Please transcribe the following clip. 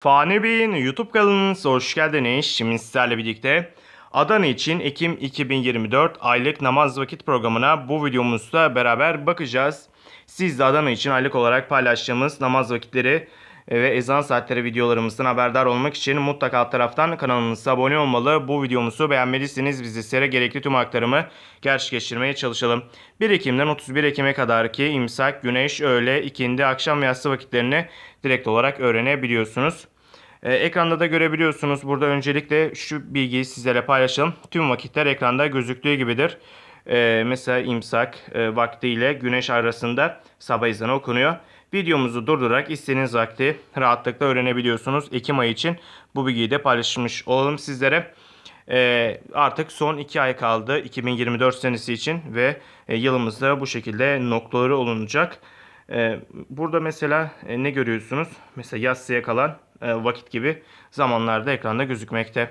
Fani Bey'in YouTube kanalınıza hoş geldiniz. Şimdi sizlerle birlikte Adana için Ekim 2024 aylık namaz vakit programına bu videomuzda beraber bakacağız. Siz de Adana için aylık olarak paylaştığımız namaz vakitleri ve ezan saatleri videolarımızdan haberdar olmak için mutlaka alt taraftan kanalımıza abone olmalı. Bu videomuzu beğenmediyseniz biz sizlere gerekli tüm aktarımı gerçekleştirmeye çalışalım. 1 Ekim'den 31 Ekim'e kadar ki imsak, güneş, öğle, ikindi, akşam ve yatsı vakitlerini direkt olarak öğrenebiliyorsunuz. Ee, ekranda da görebiliyorsunuz. Burada öncelikle şu bilgiyi sizlere paylaşalım. Tüm vakitler ekranda gözüktüğü gibidir. Ee, mesela imsak e, vakti ile güneş arasında sabah ezanı okunuyor. Videomuzu durdurarak istediğiniz vakti rahatlıkla öğrenebiliyorsunuz. Ekim ayı için bu bilgiyi de paylaşmış olalım sizlere. Ee, artık son 2 ay kaldı 2024 senesi için ve e, yılımızda bu şekilde noktaları olunacak. Ee, burada mesela e, ne görüyorsunuz? Mesela yatsıya kalan e, vakit gibi zamanlarda ekranda gözükmekte.